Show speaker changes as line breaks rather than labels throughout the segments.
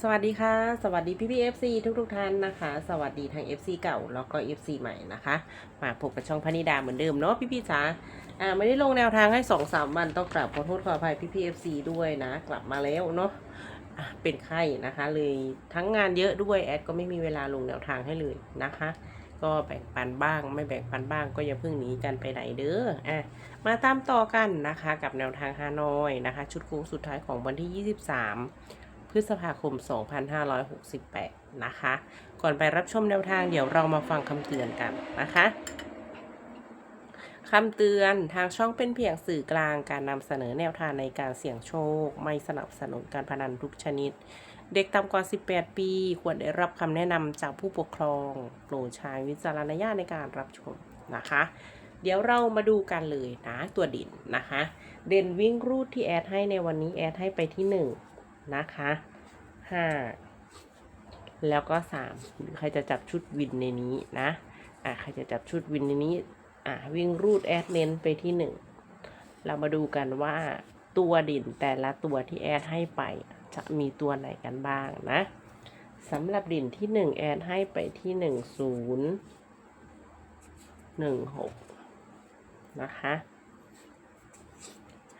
สวัสดีค่ะ สวัสดีพี่พี่เอฟซีทุกทุกท่านนะคะ สวัสดีทาง FC เก่าแล้วก็ FC ใหม่นะคะ มาพบกับช่องพนิดาเหมือนเดิมเนาะพี่พี่จ๋าอ่าไม่ได้ลงแนวทางให้สองสามวันต้องกลับขอโทษขออภัยพี่พี่เอฟซีด้วยนะ กลับมาแล้วเนาะะเป็นไข้นะคะ เลยทั้งงานเยอะด้วยแอดก็ไม่มีเวลาลงแนวทางให้เลยนะคะ ก็แบ่งปันบ้าง ไม่แบ่งปันบ้างก็อย่าเพิ่งหนีกันไปไหนเด้ออะมาตามต่อกันนะคะ กับแนวทางฮานอยนะคะ ชุดโค้งสุดท้ายของวันที่ 23 พฤษภาคม 2568 นะคะ ก่อนไปรับชมแนวทางเดี๋ยวเรามาฟังคำเตือนกันนะคะคำเตือนทางช่องเป็นเพียงสื่อกลางการนำเสนอแนวทางในการเสี่ยงโชค ไม่สนับสนุนการพนันทุกชนิด เด็กต่ำกว่า 18 ปี ควรได้รับคำแนะนำจากผู้ปกครอง โปรดใช้วิจารณญาณในการรับชมนะคะ เดี๋ยวเรามาดูกันเลยนะตัวด่นนะคะ เด่นวิ่งรูดที่แอดให้ในวันนี้แอดให้ไปที่ 1 นะคะห้าแล้วก็สามหรือใครจะจับชุดวินในนี้นะอะใครจะจับชุดวินในนี้อะวิ่งรูดแอดเน้นไปที่หนึ่งเรามาดูกันว่าตัวด่นแต่ละตัวที่แอดให้ไปจะมีตัวไหนกันบ้างนะสำหรับด่นที่หนึ่งแอดให้ไปที่หนึ่งศูนย์หนึ่งหกนะคะ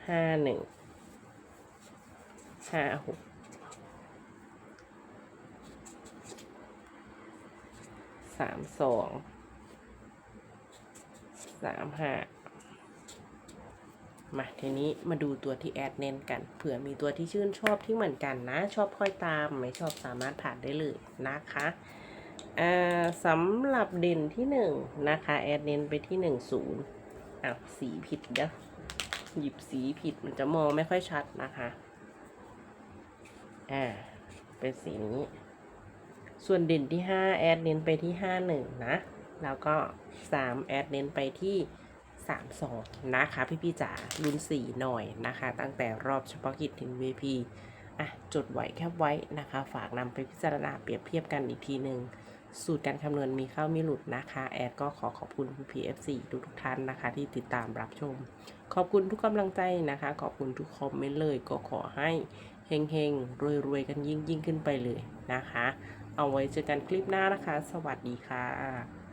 ห้าหนึ่ง ห้าหกสามสองสามห้ามาทีนี้มาดูตัวที่แอดเน้นกัน เผื่อมีตัวที่ชื่นชอบที่เหมือนกันนะ ชอบค่อยตาม ไม่ชอบสามารถผ่านได้เลยนะคะสำหรับเด่นที่หนึ่งนะคะ แอดเน้นไปที่หนึ่งศูนย์อ้าวสีผิดเด้อหยิบสีผิดมันจะมองไม่ค่อยชัดนะคะ อ่า เป็นสีนี้ ส่วนเด่นที่ 5 แอดเน้นไปที่ 5 1 นะ แล้วก็ 3 แอดเน้นไปที่ 3 2 นะคะ พี่พี่จ๋ารุ่น 4 หน่อยนะคะ ตั้งแต่รอบเฉพาะกิจถึง VP อะ จดไว้แคบไว้นะคะ ฝากนำไปพิจารณาเปรียบเทียบกันอีกทีหนึ่งสูตรการคำนวณมีเข้ามีหลุดนะคะ แอดก็ขอขอบคุณ PFC ทุกทุกท่านนะคะ ที่ติดตามรับชม ขอบคุณทุกกำลังใจนะคะ ขอบคุณทุกคอมเมนต์เลยก็ขอให้ เฮงๆ รวยๆ กันยิ่งยิ่งๆขึ้นไปเลยนะคะ เอาไว้เจอกันคลิปหน้านะคะ สวัสดีค่ะ